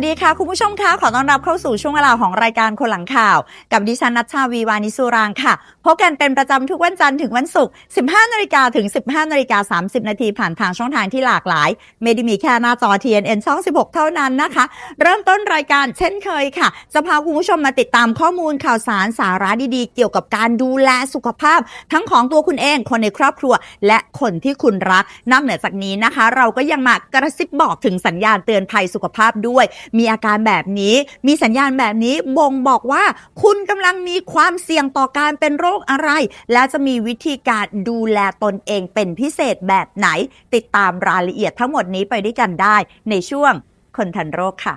สดีค่ะคุณผู้ชมคะขอต้อนรับเข้าสู่ช่วงเวลาของรายการคนหลังข่าว กับดิฉันนัชชาวีวานิสุรางค่ะพบกันเป็นประจำทุกวันจันทร์ถึงวันศุกร์ 15 นาฬิกาถึง 15 นาฬิกา 30 นาทีผ่านทางช่องทางที่หลากหลาย ไม่ได้มีแค่หน้าจอ TNN ช่อง 16 เท่านั้นนะคะ เริ่มต้นรายการเช่นเคยค่ะ จะพาคุณผู้ชมมาติดตามข้อมูลข่าวสารสาระดีๆ เกี่ยวกับการดูแลสุขภาพ ทั้งของตัวคุณเองคนในครอบครัว และคนที่คุณรักนอกเหนือจากนี้นะคะ เราก็ยังมากระซิบบอกถึงสัญญาณเตือนภัยสุขภาพด้วยมีอาการแบบนี้ มีสัญญาณแบบนี้บ่งบอกว่า คุณกำลังมีความเสี่ยงต่อการเป็นโรคอะไร และจะมีวิธีการดูแลตนเองเป็นพิเศษแบบไหน ติดตามรายละเอียดทั้งหมดนี้ไปด้วยกันได้ ในช่วงคนทันโรคค่ะ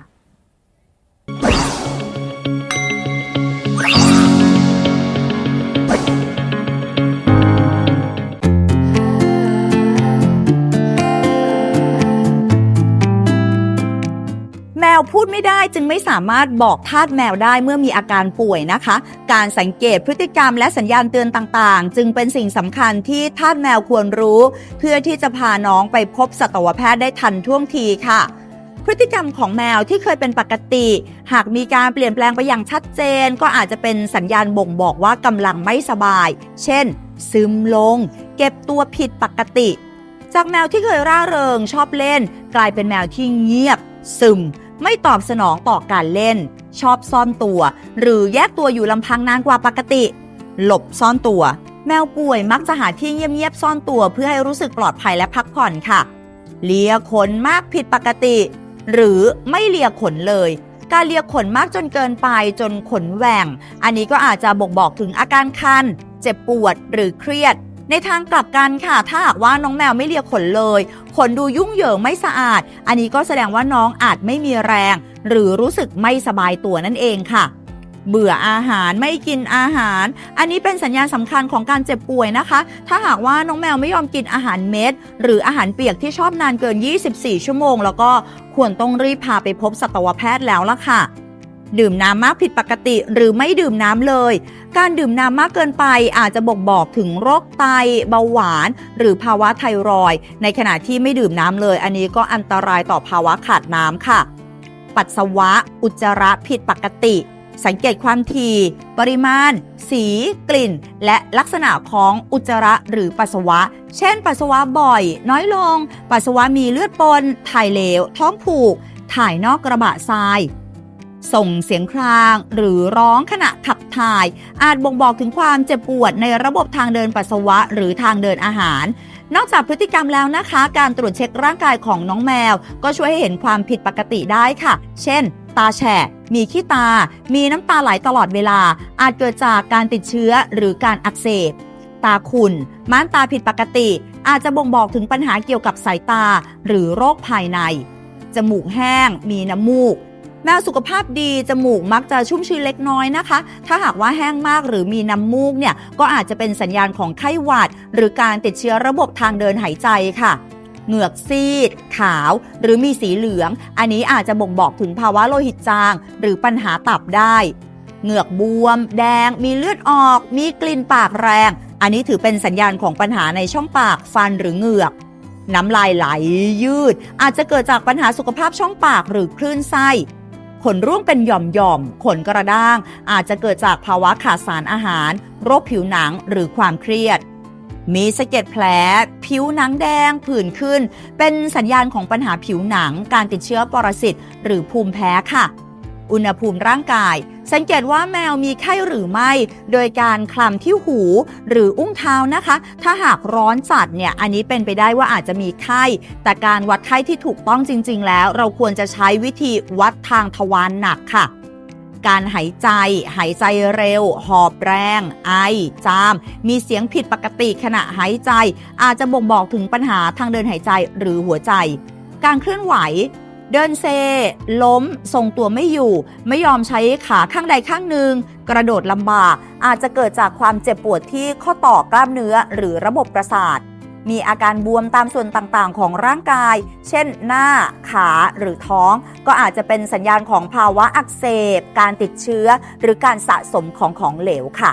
วพูดไม่ได้จึงไม่สามารถบอกทาสแมวได้เมื่อมีอาการป่วยนะคะ การสังเกตพฤติกรรมและสัญญาณเตือนต่างๆ จึงเป็นสิ่งสำคัญที่ทาสแมวควรรู้ เพื่อที่จะพาน้องไปพบสัตวแพทย์ได้ทันท่วงทีค่ะพฤติกรรมของแมวที่เคยเป็นปกติ หากมีการเปลี่ยนแปลงไปอย่างชัดเจน ก็อาจจะเป็นสัญญาณบ่งบอกว่ากำลังไม่สบาย เช่น ซึมลง เก็บตัวผิดปกติ จากแมวที่เคยร่าเริงชอบเล่น กลายเป็นแมวที่เงียบ ซึม ไม่ตอบสนองต่อการเล่น ชอบซ่อนตัว หรือแยกตัวอยู่ลำพังนานกว่าปกติ หลบซ่อนตัว แมวป่วยมักจะหาที่เงียบๆซ่อนตัวเพื่อให้รู้สึกปลอดภัยและพักผ่อนค่ะ เลียขนมากผิดปกติ หรือไม่เลียขนเลย การเลียขนมากจนเกินไปจนขนแหว่ง อันนี้ก็อาจจะบ่งบอกถึงอาการคัน เจ็บปวดหรือเครียด ในทางกลับกันค่ะ ถ้าหากว่าน้องแมวไม่เลียขนเลย ขนดูยุ่งเหยิงไม่สะอาด อันนี้ก็แสดงว่าน้องอาจไม่มีแรง หรือรู้สึกไม่สบายตัวนั่นเองค่ะเบื่ออาหารไม่กินอาหาร อันนี้เป็นสัญญาณสำคัญของการเจ็บป่วยนะคะ ถ้าหากว่าน้องแมวไม่ยอมกินอาหารเม็ด หรืออาหารเปียกที่ชอบนานเกิน 24 ชั่วโมง แล้วก็ควรต้องรีบพาไปพบสัตวแพทย์แล้วล่ะค่ะ ดื่มน้ำมากผิดปกติหรือไม่ดื่มน้ำเลย การดื่มน้ำมากเกินไปอาจจะบ่งบอกถึงโรคไตเบาหวาน หรือภาวะไทรอยด์ในขณะที่ไม่ดื่มน้ำเลย อันนี้ก็อันตรายต่อภาวะขาดน้ำค่ะ ปัสสาวะ อุจจาระผิดปกติ สังเกตความถี่ ปริมาณ สี กลิ่น และลักษณะของอุจจาระหรือปัสสาวะ เช่น ปัสสาวะบ่อย น้อยลง ปัสสาวะมีเลือดปน ถ่ายเหลว ท้องผูก ถ่ายนอกกระบะทราย ส่งเสียงคราง หรือร้องขณะขับถ่าย อาจบ่งบอกถึงความเจ็บปวดในระบบทางเดินปัสสาวะ หรือทางเดินอาหาร นอกจากพฤติกรรมแล้วนะคะ การตรวจเช็คร่างกายของน้องแมว ก็ช่วยให้เห็นความผิดปกติได้ค่ะ เช่น ตาแฉะมีขี้ตา มีน้ำตาไหลตลอดเวลา อาจเกิดจากการติดเชื้อหรือการอักเสบตาขุ่นม่านตาผิดปกติ อาจจะบ่งบอกถึงปัญหาเกี่ยวกับสายตา หรือโรคภายใน จมูกแห้ง มีน้ำมูก แมวสุขภาพดี จมูกมักจะชุ่มชื้นเล็กน้อยนะคะ ถ้าหากว่าแห้งมากหรือมีน้ำมูกเนี่ยก็อาจจะเป็นสัญญาณของไข้หวัด หรือการติดเชื้อระบบทางเดินหายใจค่ะเหงือกซีด ขาว หรือมีสีเหลือง อันนี้อาจจะบ่งบอกถึงภาวะโลหิตจาง หรือปัญหาตับได้ เหงือกบวม แดง มีเลือดออก มีกลิ่นปากแรง อันนี้ถือเป็นสัญญาณของปัญหาในช่องปากฟันหรือเหงือก น้ำลายไหลยืด อาจจะเกิดจากปัญหาสุขภาพช่องปากหรือคลื่นไส้ ขนร่วงเป็นหย่อมๆ ขนกระด้าง อาจจะเกิดจากภาวะขาดสารอาหาร โรคผิวหนังหรือความเครียด มีสะเก็ดแผล ผิวหนังแดงผื่นขึ้น เป็นสัญญาณของปัญหาผิวหนัง การติดเชื้อปรสิตหรือภูมิแพ้ค่ะ อุณหภูมิร่างกาย สังเกตว่าแมวมีไข้หรือไม่ โดยการคลำที่หูหรืออุ้งเท้านะคะ ถ้าหากร้อนจัดเนี่ยอันนี้เป็นไปได้ว่าอาจจะมีไข้ แต่การวัดไข้ที่ถูกต้องจริง ๆ แล้ว เราควรจะใช้วิธีวัดทางทวารหนักค่ะการหายใจ หายใจเร็ว หอบแรง ไอ จาม มีเสียงผิดปกติขณะหายใจ อาจจะบ่งบอกถึงปัญหาทางเดินหายใจหรือหัวใจ การเคลื่อนไหว เดินเซ ล้ม ทรงตัวไม่อยู่ ไม่ยอมใช้ขาข้างใดข้างหนึ่ง กระโดดลำบาก อาจจะเกิดจากความเจ็บปวดที่ข้อต่อกล้ามเนื้อหรือระบบประสาท มีอาการบวมตามส่วนต่างๆ ของร่างกาย เช่น หน้า ขาหรือท้อง ก็อาจจะเป็นสัญญาณของภาวะอักเสบ การติดเชื้อ หรือการสะสมของของเหลวค่ะ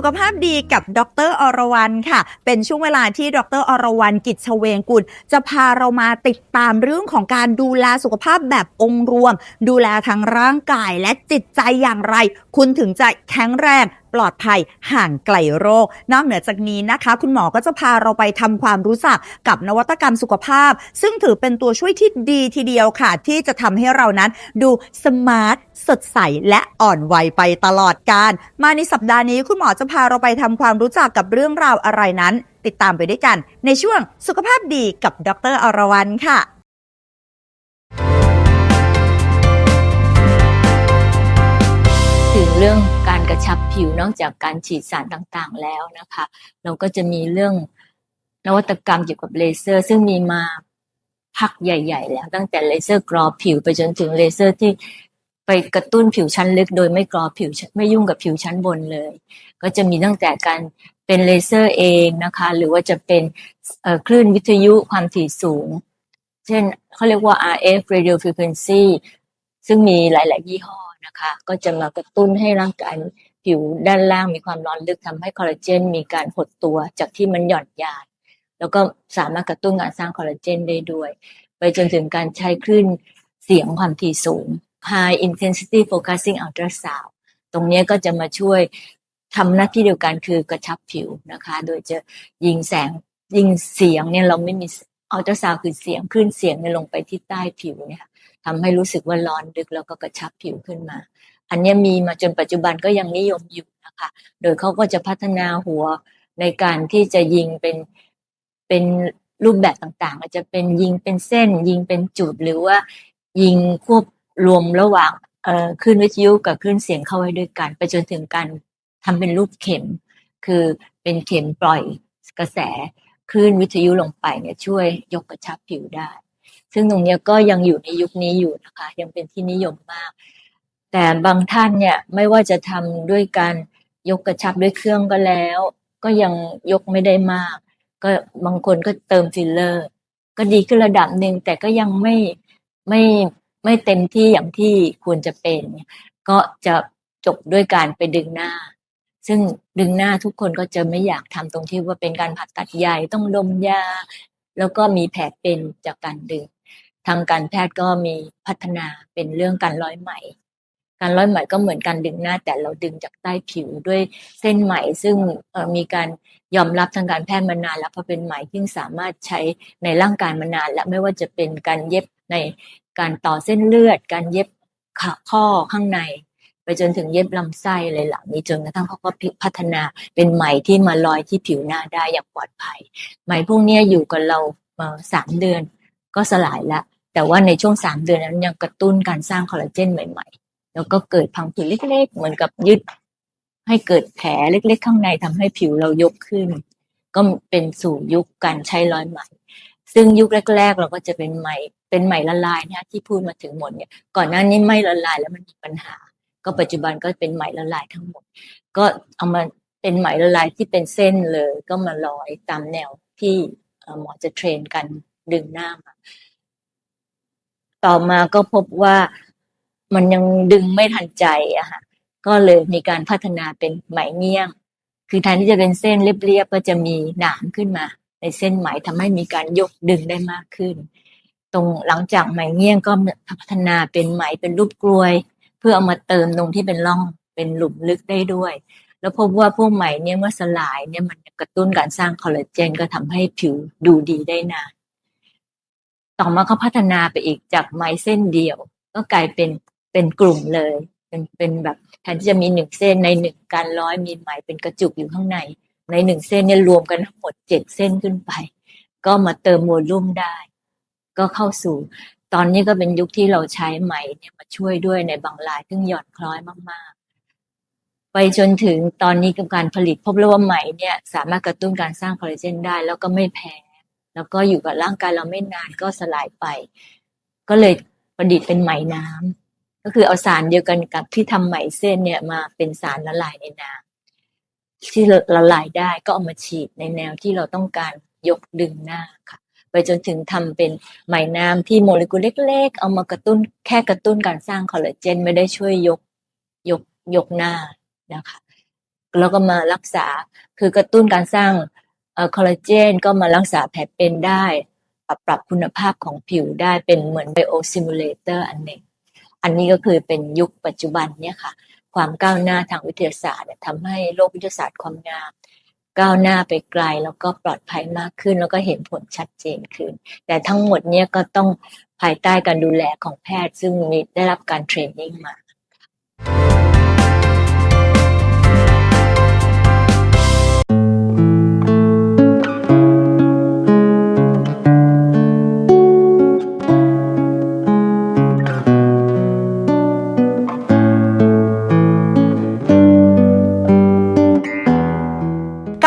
สุขภาพดีกับดรอรวรันค่ะ เป็นช่วงเวลาที่ดรอรวรันกิจเวงกุลจะพาเรามาติดตามเรื่องของการดูแลสุขภาพแบบองค์รวม ดูแลทั้งร่างกายและจิตใจอย่างไร คุณถึงจะแข็งแรงปลอดภัยห่างไกลโรค นอกเหนือจากนี้นะคะ คุณหมอก็จะพาเราไปทำความรู้จักกับนวัตกรรมสุขภาพ ซึ่งถือเป็นตัวช่วยที่ดีทีเดียวค่ะ ที่จะทำให้เรานั้นดูสมาร์ทสดใสและอ่อนวัยไปตลอดการ มาในสัปดาห์นี้คุณหมอจะพาเราไปทำความรู้จักกับเรื่องราวอะไรนั้น ติดตามไปด้วยกัน ในช่วงสุขภาพดีกับดรอรวรรณค่ะ เรื่องการกระชับผิวนอกจากการฉีดสารต่างๆแล้วนะคะ เราก็จะมีเรื่องนวัตกรรมเกี่ยวกับเลเซอร์ ซึ่งมีมาพักใหญ่ ๆ แล้วตั้งแต่เลเซอร์กรอผิวไปจนถึงเลเซอร์ที่ไปกระตุ้นผิวชั้นลึกโดยไม่กรอผิวไม่ยุ่งกับผิวชั้นบนเลย ก็จะมีตั้งแต่การเป็นเลเซอร์เองนะคะ หรือว่าจะเป็นคลื่นวิทยุความถี่สูง เช่นเขาเรียกว่า RF radio frequency ซึ่งมีหลาย ๆ ยี่ห้อ นะคะ ก็จะมากระตุ้นให้ร่างกายผิวด้านล่างมีความร้อนลึกทำให้คอลลาเจนมีการหดตัวจากที่มันหย่อนยานแล้วก็สามารถกระตุ้นการสร้างคอลลาเจนได้ด้วย ไปจนถึงการใช้คลื่นเสียงความถี่สูง High Intensity Focusing Ultrasound ตรงนี้ก็จะมาช่วยทำหน้าที่เดียวกันคือกระชับผิวนะคะ โดยจะยิงแสงยิงเสียงเนี่ยเราไม่มีอัลตราซาวคือเสียงคลื่นเสียงเนี่ยลงไปที่ใต้ผิวเนี่ยค่ะ ทำให้รู้สึกว่าร้อนดึกแล้วก็กระชับผิวขึ้นมา อันนี้มีมาจนปัจจุบันก็ยังนิยมอยู่นะคะ โดยเขาก็จะพัฒนาหัวในการที่จะยิงเป็นเป็นรูปแบบต่างๆ อาจจะเป็นยิงเป็นเส้น ยิงเป็นจุดหรือว่ายิงควบรวมระหว่างเอ่อคลื่นวิทยุกับคลื่นเสียงเข้าไว้ด้วยกัน ไปจนถึงการทำเป็นรูปเข็ม คือเป็นเข็มปล่อยกระแสคลื่นวิทยุลงไปเนี่ยช่วยยกกระชับผิวได้ ซึ่งตรงนี้ก็ยังอยู่ในยุคนี้อยู่นะคะ ยังเป็นที่นิยมมาก แต่บางท่านเนี่ยไม่ว่าจะทำด้วยการยกกระชับด้วยเครื่องก็แล้ว ก็ยังยกไม่ได้มาก ก็บางคนก็เติมฟิลเลอร์ ก็ดีขึ้นระดับหนึ่งแต่ก็ยังไม่ไม่ไม่เต็มที่อย่างที่ควรจะเป็น ก็จะจบด้วยการไปดึงหน้า ซึ่งดึงหน้าทุกคนก็จะไม่อยากทำตรงที่ว่าเป็นการผ่าตัดใหญ่ต้องดมยา แล้วก็มีแผลเป็นจากการดึง ทางการแพทย์ก็มีพัฒนาเป็นเรื่องการร้อยไหม การร้อยไหมก็เหมือนการดึงหน้า แต่เราดึงจากใต้ผิวด้วยเส้นไหมซึ่งมีการยอมรับทางการแพทย์มานานแล้วเพราะเป็นไหมที่สามารถใช้ในร่างกายมานาน และไม่ว่าจะเป็นการเย็บในการต่อเส้นเลือด การเย็บข้อข้างใน ไปจนถึงเย็บลำไส้อะไรหล่านี้จนกระทั่งเขาก็พัฒนาเป็นไหมที่มาลอยที่ผิวหน้าได้อย่างปลอดภัย ไหมพวกนี้อยู่กับเรามาสามเดือนก็สลายละ แต่ว่าในช่วงสามเดือนนั้นยังกระตุ้นการสร้างคอลลาเจนใหม่ ๆ แล้วก็เกิดพังผืดเล็ก ๆ เหมือนกับยึดให้เกิดแผลเล็ก ๆ ข้างในทำให้ผิวเรายกขึ้น ก็เป็นสู่ยุคการใช้ร้อยไหมซึ่งยุคแรก ๆ เราก็จะเป็นไหมเป็นไหมละลายนะที่พูดมาถึงหมดเนี่ยก่อนหน้านี้ไม่ละลายแล้วมันมีปัญหา ก็ปัจจุบันก็เป็นไหมละลายทั้งหมด ก็เอามาเป็นไหมละลายที่เป็นเส้นเลย ก็มาร้อยตามแนวที่หมอจะเทรนกันดึงหน้ามา ต่อมาก็พบว่ามันยังดึงไม่ทันใจอะค่ะก็เลยมีการพัฒนาเป็นไหมเงี้ยง คือแทนที่จะเป็นเส้นเรียบๆก็จะมีหนามขึ้นมา ในเส้นไหมทำให้มีการยกดึงได้มากขึ้น ตรงหลังจากไหมเงี้ยงก็พัฒนาเป็นไหมเป็นรูปกลวย เพื่อเอามาเติมตรงที่เป็นร่องเป็นหลุมลึกได้ด้วย แล้วพบว่าพวกไหมเนี่ยเมื่อสลายเนี่ยมันกระตุ้นการสร้างคอลลาเจนก็ทำให้ผิวดูดีได้นาน ต่อมาเขาพัฒนาไปอีกจากไหมเส้นเดียว ก็กลายเป็นเป็นกลุ่มเลย เป็นเป็นแบบแทนที่จะมีหนึ่งเส้นในหนึ่งการร้อยมีไหมเป็นกระจุกอยู่ข้างใน ในหนึ่งเส้นเนี่ยรวมกันทั้งหมดเจ็ดเส้นขึ้นไป ก็มาเติมโวลุ่มได้ ก็เข้าสู่ ตอนนี้ก็เป็นยุคที่เราใช้ไหมเนี่ยมาช่วยด้วยในบางรายซึ่งหย่อนคล้อยมากๆ ไปจนถึงตอนนี้กับการผลิตพบแล้วว่าไหมเนี่ย สามารถกระตุ้นการสร้างคอลลาเจนได้ แล้วก็ไม่แพ้ แล้วก็อยู่กับร่างกายเราไม่นานก็สลายไป ก็เลยประดิษฐ์เป็นไหมน้ำก็คือเอาสารเดียวกันกับที่ทำไหมเส้นเนี่ยมาเป็นสารละลายในน้ำที่ละลายได้ก็เอามาฉีดในแนวที่เราต้องการยกดึงหน้าค่ะไปจนถึงทำเป็นไหมน้ำที่โมเลกุลเล็ก ๆ เอามากระตุ้นแค่กระตุ้นการสร้างคอลลาเจนไม่ได้ช่วยยกยกยกหน้านะคะแล้วก็มารักษาคือกระตุ้นการสร้าง คอลลาเจนก็มารักษาแผลเป็นได้ปรับปรับคุณภาพของผิวได้เป็นเหมือนไบโอซิมูเลเตอร์อันหนึ่งอันนี้ก็คือเป็นยุคปัจจุบันเนี่ยค่ะ ความก้าวหน้าทางวิทยาศาสตร์ทำให้โลกวิทยาศาสตร์ความงามก้าวหน้าไปไกลแล้วก็ปลอดภัยมากขึ้น แล้วก็เห็นผลชัดเจนขึ้น แต่ทั้งหมดเนี่ยก็ต้องภายใต้การดูแลของแพทย์ ซึ่งมีได้รับการเทรนนิ่งมา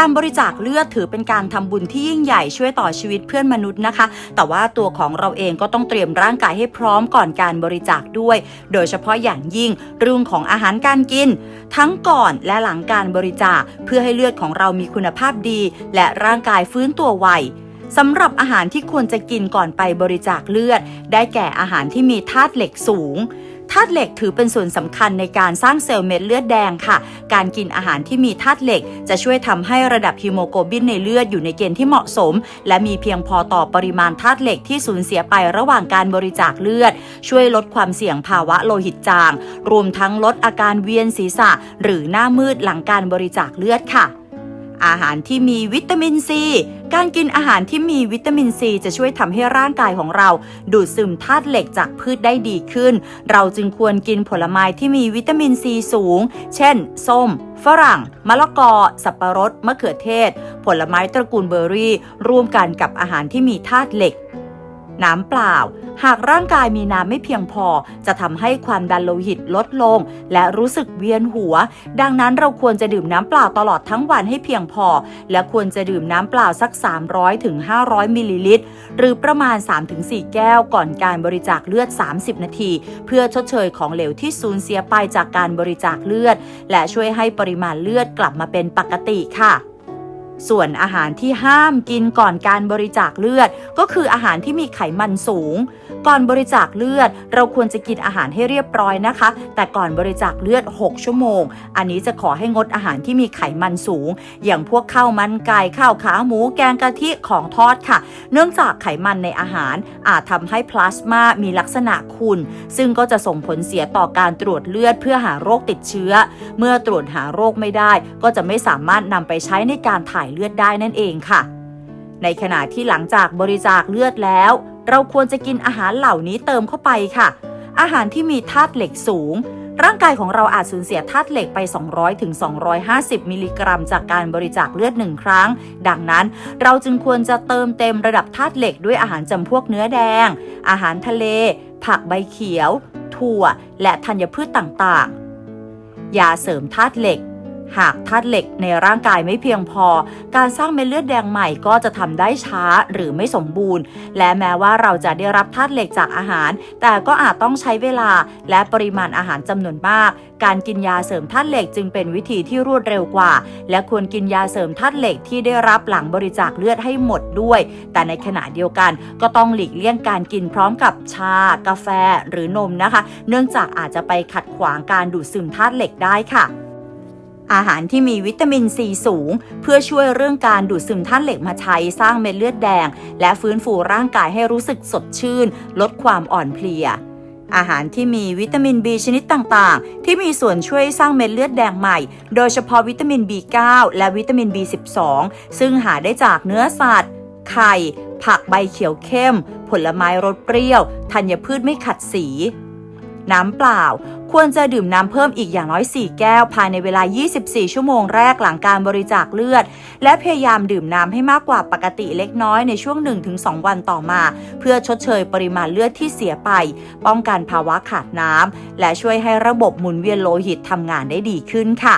การบริจาคเลือดถือเป็นการทำบุญที่ยิ่งใหญ่ช่วยต่อชีวิตเพื่อนมนุษย์นะคะ แต่ว่าตัวของเราเองก็ต้องเตรียมร่างกายให้พร้อมก่อนการบริจาคด้วย โดยเฉพาะอย่างยิ่งเรื่องของอาหารการกิน ทั้งก่อนและหลังการบริจาคเพื่อให้เลือดของเรามีคุณภาพดี และร่างกายฟื้นตัวไวสำหรับอาหารที่ควรจะกินก่อนไปบริจาคเลือด ได้แก่อาหารที่มีธาตุเหล็กสูง ธาตุเหล็กถือเป็นส่วนสำคัญในการสร้างเซลล์เม็ดเลือดแดงค่ะ การกินอาหารที่มีธาตุเหล็ก จะช่วยทำให้ระดับฮีโมโกลบินในเลือดอยู่ในเกณฑ์ที่เหมาะสม และมีเพียงพอต่อปริมาณธาตุเหล็กที่สูญเสียไประหว่างการบริจาคเลือด ช่วยลดความเสี่ยงภาวะโลหิตจาง รวมทั้งลดอาการเวียนศีรษะ หรือหน้ามืดหลังการบริจาคเลือดค่ะ อาหารที่มีวิตามินซี การกินอาหารที่มีวิตามินซีจะช่วยทำให้ร่างกายของเรา ดูดซึมธาตุเหล็กจากพืชได้ดีขึ้น เราจึงควรกินผลไม้ที่มีวิตามินซีสูง เช่น ส้ม ฝรั่ง มะละกอ สับปะรด มะเขือเทศ ผลไม้ตระกูลเบอร์รี่ ร่วมกันกับอาหารที่มีธาตุเหล็ก น้ำเปล่า หากร่างกายมีน้ำไม่เพียงพอ จะทำให้ความดันโลหิตลดลง และรู้สึกเวียนหัว ดังนั้นเราควรจะดื่มน้ำเปล่าตลอดทั้งวันให้เพียงพอ และควรจะดื่มน้ำเปล่าสัก 300ถึง500 มิลลิลิตร หรือประมาณ 3-4 แก้วก่อนการบริจาคเลือด 30 นาที เพื่อชดเชยของเหลวที่สูญเสียไปจากการบริจาคเลือด และช่วยให้ปริมาณเลือดกลับมาเป็นปกติค่ะ ส่วนอาหารที่ห้ามกินก่อนการบริจาคเลือด ก็คืออาหารที่มีไขมันสูง ก่อนบริจาคเลือด เราควรจะกินอาหารให้เรียบร้อยนะคะ แต่ก่อนบริจาคเลือด 6 ชั่วโมง อันนี้จะขอให้งดอาหารที่มีไขมันสูง อย่างพวกข้าวมันไก่ข้าวขาหมูแกงกะทิของทอดค่ะ เนื่องจากไขมันในอาหารอาจทำให้พลาสมามีลักษณะขุ่นซึ่งก็จะส่งผลเสียต่อการตรวจเลือดเพื่อหาโรคติดเชื้อ เมื่อตรวจหาโรคไม่ได้ ก็จะไม่สามารถนำไปใช้ในการถ่ายเลือดได้นั่นเองค่ะ ในขณะที่หลังจากบริจาคเลือดแล้ว เราควรจะกินอาหารเหล่านี้เติมเข้าไปค่ะ อาหารที่มีธาตุเหล็กสูง ร่างกายของเราอาจสูญเสียธาตุเหล็กไป 200ถึง250 มิลลิกรัม จากการบริจาคเลือดหนึ่งครั้ง ดังนั้นเราจึงควรจะเติมเต็มระดับธาตุเหล็กด้วยอาหารจำพวกเนื้อแดง อาหารทะเล ผักใบเขียว ถั่ว และธัญพืชต่างๆยาเสริมธาตุเหล็ก หากธาตุเหล็กในร่างกายไม่เพียงพอ การสร้างเม็ดเลือดแดงใหม่ก็จะทำได้ช้าหรือไม่สมบูรณ์ และแม้ว่าเราจะได้รับธาตุเหล็กจากอาหาร แต่ก็อาจต้องใช้เวลาและปริมาณอาหารจำนวนมาก การกินยาเสริมธาตุเหล็กจึงเป็นวิธีที่รวดเร็วกว่า และควรกินยาเสริมธาตุเหล็กที่ได้รับหลังบริจาคเลือดให้หมดด้วย แต่ในขณะเดียวกันก็ต้องหลีกเลี่ยงการกินพร้อมกับชา กาแฟ หรือนมนะคะ เนื่องจากอาจจะไปขัดขวางการดูดซึมธาตุเหล็กได้ค่ะ อาหารที่มีวิตามินซีสูง เพื่อช่วยเรื่องการดูดซึมธาตุเหล็กมาใช้สร้างเม็ดเลือดแดง และฟื้นฟูร่างกายให้รู้สึกสดชื่น ลดความอ่อนเพลียอาหารที่มีวิตามิน B ชนิดต่างๆ ที่มีส่วนช่วยสร้างเม็ดเลือดแดงใหม่ โดยเฉพาะวิตามิน B9 และวิตามิน B12 ซึ่งหาได้จากเนื้อสัตว์ ไข่ ผักใบเขียวเข้ม ผลไม้รสเปรี้ยว ธัญพืชไม่ขัดสี น้ำเปล่า ควรจะดื่มน้ำเพิ่มอีกอย่างน้อย 4 แก้ว ภายในเวลา 24 ชั่วโมงแรกหลังการบริจาคเลือด และพยายามดื่มน้ำให้มากกว่าปกติเล็กน้อยในช่วง 1-2 วันต่อมา เพื่อชดเชยปริมาณเลือดที่เสียไป ป้องกันภาวะขาดน้ำและช่วยให้ระบบหมุนเวียนโลหิตทำงานได้ดีขึ้นค่ะ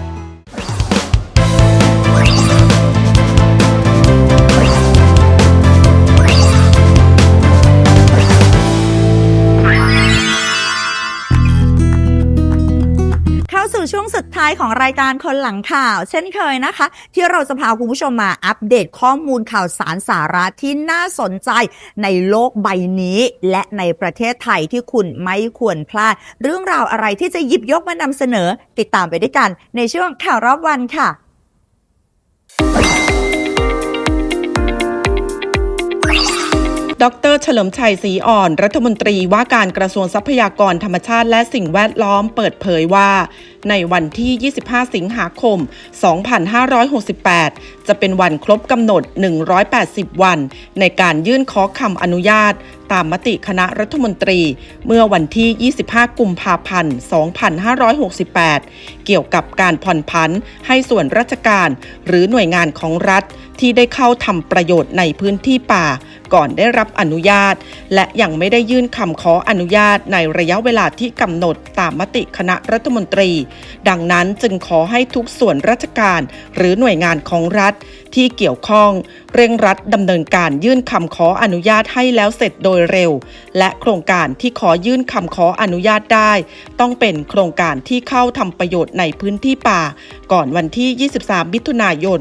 สุดท้ายของรายการคนหลังข่าว เช่นเคยนะคะ ที่เราจะพาคุณผู้ชมมาอัปเดตข้อมูลข่าวสารสาระที่น่าสนใจในโลกใบนี้ และในประเทศไทยที่คุณไม่ควรพลาด เรื่องราวอะไรที่จะหยิบยกมานำเสนอ ติดตามไปด้วยกันในช่วงข่าวรอบวันค่ะ ดรเฉลิมชัยศรีอ่อน รัฐมนตรีว่าการกระทรวงทรัพยากรธรรมชาติและสิ่งแวดล้อมเปิดเผยว่า ในวันที่ 25 สิงหาคม 2568 จะเป็นวันครบกำหนด 180 วัน ในการยื่นขอคำอนุญาต ตามมติคณะรัฐมนตรี เมื่อวันที่ 25 กุมภาพันธ์ 2568 เกี่ยวกับการผ่อนผันให้ส่วนราชการ หรือหน่วยงานของรัฐ ที่ได้เข้าทำประโยชน์ในพื้นที่ป่า ก่อนได้รับอนุญาต และยังไม่ได้ยื่นคำขออนุญาตในระยะเวลาที่กำหนดตามมติคณะรัฐมนตรี ดังนั้นจึงขอให้ทุกส่วนราชการ หรือหน่วยงานของรัฐที่เกี่ยวข้อง เร่งรัดดำเนินการยื่นคำขออนุญาตให้แล้วเสร็จโดยเร็ว และโครงการที่ขอยื่นคำขออนุญาตได้ ต้องเป็นโครงการที่เข้าทำประโยชน์ในพื้นที่ป่า ก่อนวันที่ 23 มิถุนายน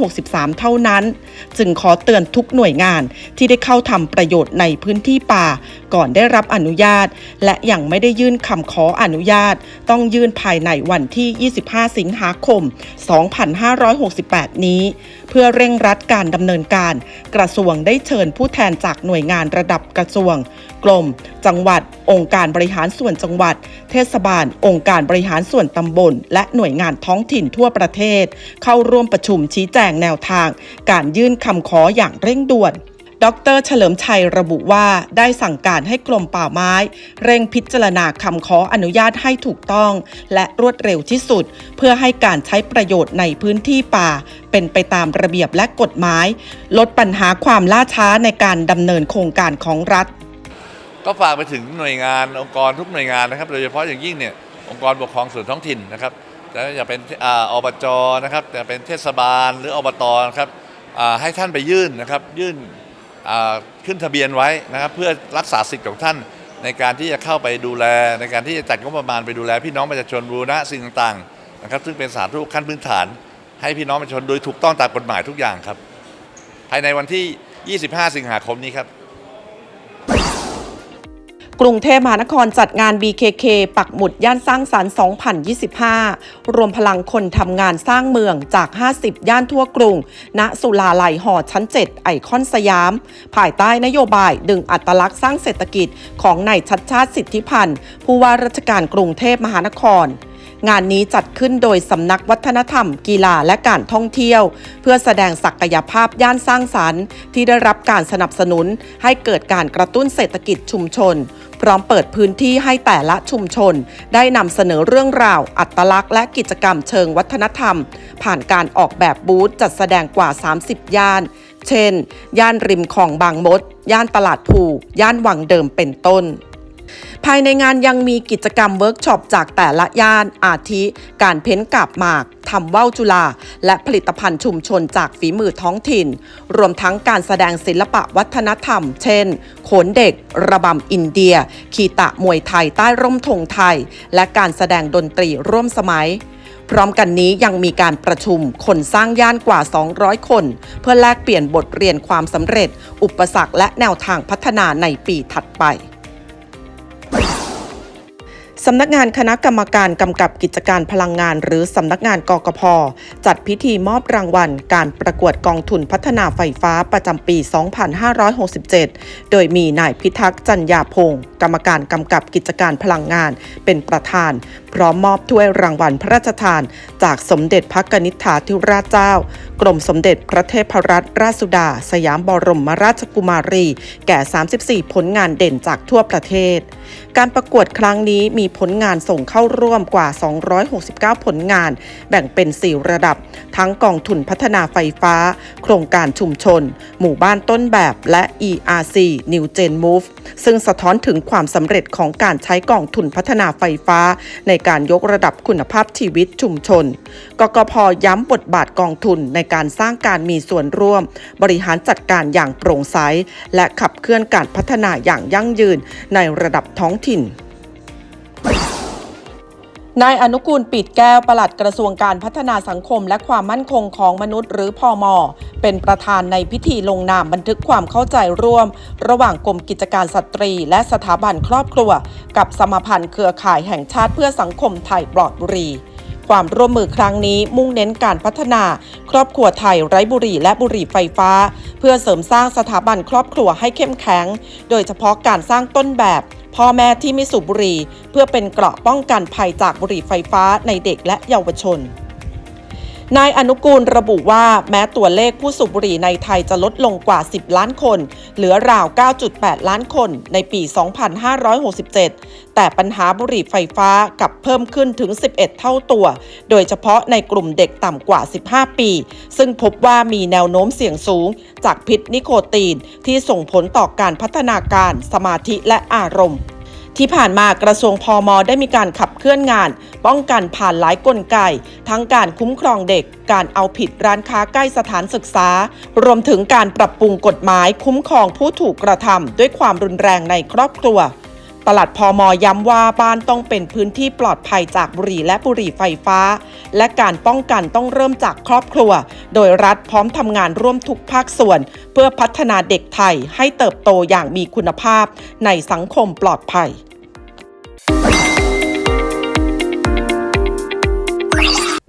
2563 เท่านั้น จึงขอเตือนทุกหน่วยงานที่ได้เข้าทำประโยชน์ในพื้นที่ป่า ก่อนได้รับอนุญาต และยังไม่ได้ยื่นคำขออนุญาต ต้องยื่นภายในวันที่ 25 สิงหาคม 2568 นี้ เพื่อเร่งรัดการดำเนินการ กระทรวงได้เชิญผู้แทนจากหน่วยงานระดับกระทรวง กลม จังหวัด องค์การบริหารส่วนจังหวัด เทศบาล องค์การบริหารส่วนตำบล และหน่วยงานท้องถิ่นทั่วประเทศ เข้าร่วมประชุมชี้แจงแนวทาง การยื่นคำขออย่างเร่งด่วน ดรเฉลิมชัยระบุว่าได้สั่งการให้กรมป่าไม้ เร่งพิจารณาคำขออนุญาตให้ถูกต้อง และรวดเร็วที่สุด เพื่อให้การใช้ประโยชน์ในพื้นที่ป่า เป็นไปตามระเบียบและกฎหมาย ลดปัญหาความล่าช้าในการดำเนินโครงการของรัฐ ก็ฝากไปถึงหน่วยงานองค์กรทุกหน่วยงานนะครับ โดยเฉพาะอย่างยิ่งเนี่ยองค์กรปกครองส่วนท้องถิ่นนะครับจะอย่าเป็นอ่าอบจนะครับจะเป็นเทศบาลหรืออบตนะครับอ่าให้ท่านไปยื่นนะครับยื่นอ่า ขึ้นทะเบียนไว้นะครับเพื่อรักษาสิทธิ์ของท่านในการที่จะเข้าไปดูแล ในการที่จะจัดงบประมาณไปดูแล พี่น้องประชาชนบูรณะสิ่งต่างๆนะครับซึ่งเป็นสาธารณูปขั้นพื้นฐาน ให้พี่น้องประชาชนโดยถูกต้องตามกฎหมายทุกอย่างครับ ภายในวันที่ 25 สิงหาคมนี้ครับ กรุงเทพมหานครจัดงาน BKK ปักหมุดย่านสร้างสรรค์ 2025 รวมพลังคนทำงานสร้างเมืองจาก 50 ย่านทั่วกรุง ณ สุลาลัยหอชั้น 7 ไอคอนสยาม ภายใต้นโยบายดึงอัตลักษณ์สร้างเศรษฐกิจของนายชัดชาติสิทธิพันธ์ ผู้ว่าราชการกรุงเทพมหานครงานนี้จัดขึ้นโดยสำนักวัฒนธรรม กีฬาและการท่องเที่ยว เพื่อแสดงศักยภาพย่านสร้างสรรค์ ที่ได้รับการสนับสนุนให้เกิดการกระตุ้นเศรษฐกิจชุมชน พร้อมเปิดพื้นที่ให้แต่ละชุมชน ได้นำเสนอเรื่องราว อัตลักษณ์และกิจกรรมเชิงวัฒนธรรม ผ่านการออกแบบบูธจัดแสดงกว่า 30 ย่าน เช่น ย่านริมคลองบางมด ย่านตลาดภูย่านวังเดิมเป็นต้น ภายในงานยังมีกิจกรรมเวิร์กช็อปจากแต่ละย่านอาทิ การเพ้นกาบหมากทำว่าวจุฬาและผลิตภัณฑ์ชุมชนจากฝีมือท้องถิ่น รวมทั้งการแสดงศิลปะวัฒนธรรม เช่น โขนเด็ก ระบำอินเดียคีตะมวยไทยใต้ร่มธงไทย และการแสดงดนตรีร่วมสมัยพร้อมกันนี้ยังมีการประชุมคนสร้างย่านกว่า 200 คน เพื่อแลกเปลี่ยนบทเรียนความสำเร็จ อุปสรรคและแนวทางพัฒนาในปีถัดไป สำนักงานคณะกรรมการกำกับกิจการพลังงาน หรือสำนักงานกกพ จัดพิธีมอบรางวัล การประกวดกองทุนพัฒนาไฟฟ้าประจำปี 2567 โดยมีนายพิทักษ์จันยาพงศ์กรรมการกำกับกิจการพลังงาน เป็นประธาน พร้อมมอบถ้วยรางวัลพระราชทาน จากสมเด็จพระกนิษฐาธิราชเจ้า กรมสมเด็จพระเทพรัตนราชสุดา สยามบรมราชกุมารี แก่ 34 ผลงานเด่นจากทั่วประเทศ การประกวดครั้งนี้มีผลงานส่งเข้าร่วมกว่า 269 ผลงาน แบ่งเป็น 4 ระดับ ทั้งกองทุนพัฒนาไฟฟ้า โครงการชุมชน หมู่บ้านต้นแบบและ ERC New Gen Move ซึ่งสะท้อนถึงความสำเร็จของการใช้กองทุนพัฒนาไฟฟ้า ในการยกระดับคุณภาพชีวิตชุมชน กกพย้ำบทบาทกองทุนในการสร้างการมีส่วนร่วม บริหารจัดการอย่างโปร่งใสและขับเคลื่อนการพัฒนาอย่างยั่งยืนในระดับท้องถิ่น นายอนุกูลปิดแก้วปลัดกระทรวงการพัฒนาสังคมและความมั่นคงของมนุษย์หรือพอมเป็นประธานในพิธีลงนามบันทึกความเข้าใจร่วม ระหว่างกรมกิจการสตรี และสถาบันครอบครัว กับสมาพันธ์เครือข่ายแห่งชาติเพื่อสังคมไทยปลอดบุรี ความร่วมมือครั้งนี้มุ่งเน้นการพัฒนา ครอบครัวไทยไร้บุหรี่และบุหรี่ไฟฟ้า เพื่อเสริมสร้างสถาบันครอบครัวให้เข้มแข็ง โดยเฉพาะการสร้างต้นแบบ พ่อแม่ที่ไม่สูบบุหรี่ เพื่อเป็นเกราะป้องกันภัยจากบุหรี่ไฟฟ้าในเด็กและเยาวชน นายอนุกูลระบุว่าแม้ตัวเลขผู้สูบบุหรี่ในไทยจะลดลงกว่า 10 ล้านคน เหลือราว 9.8 ล้านคนในปี 2567 แต่ปัญหาบุหรี่ไฟฟ้ากลับเพิ่มขึ้นถึง 11 เท่าตัว โดยเฉพาะในกลุ่มเด็กต่ำกว่า 15 ปี ซึ่งพบว่ามีแนวโน้มเสี่ยงสูง จากพิษนิโคตีนที่ส่งผลต่อการพัฒนาการสมาธิและอารมณ์ ที่ผ่านมากระทรวงพอมได้มีการขับเคลื่อนงาน ป้องกันผ่านหลายกลไก ทั้งการคุ้มครองเด็ก การเอาผิดร้านค้าใกล้สถานศึกษา รวมถึงการปรับปรุงกฎหมายคุ้มครองผู้ถูกกระทำด้วยความรุนแรงในครอบครัว ปลัดพอมย้ำว่าบ้านต้องเป็นพื้นที่ปลอดภัยจากบุหรี่และบุหรี่ไฟฟ้า และการป้องกันต้องเริ่มจากครอบครัว โดยรัฐพร้อมทำงานร่วมทุกภาคส่วน เพื่อพัฒนาเด็กไทยให้เติบโตอย่างมีคุณภาพในสังคมปลอดภัย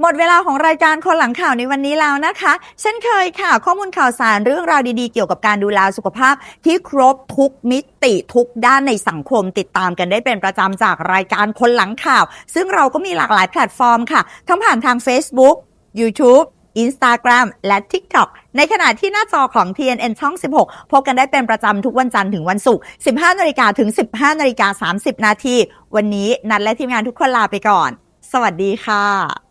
หมดเวลาของรายการคนหลังข่าวในวันนี้แล้วนะคะ เช่นเคยค่ะ ข้อมูลข่าวสารเรื่องราวดีๆ เกี่ยวกับการดูแลสุขภาพ ที่ครบทุกมิติทุกด้านในสังคมติดตามกันได้เป็นประจำจากรายการคนหลังข่าว ซึ่งเราก็มีหลากหลายแพลตฟอร์มค่ะ ทั้งผ่านทาง Facebook YouTube Instagram และ TikTok ในขณะที่หน้าจอของ TNN ช่อง 16 พบกันได้เป็นประจำทุกวันจันทร์ถึงวันศุกร์ 15นาฬิกาถึง 15นาฬิกา30 นาที วันนี้นัดและทีมงานทุกคนลาไปก่อน สวัสดีค่ะ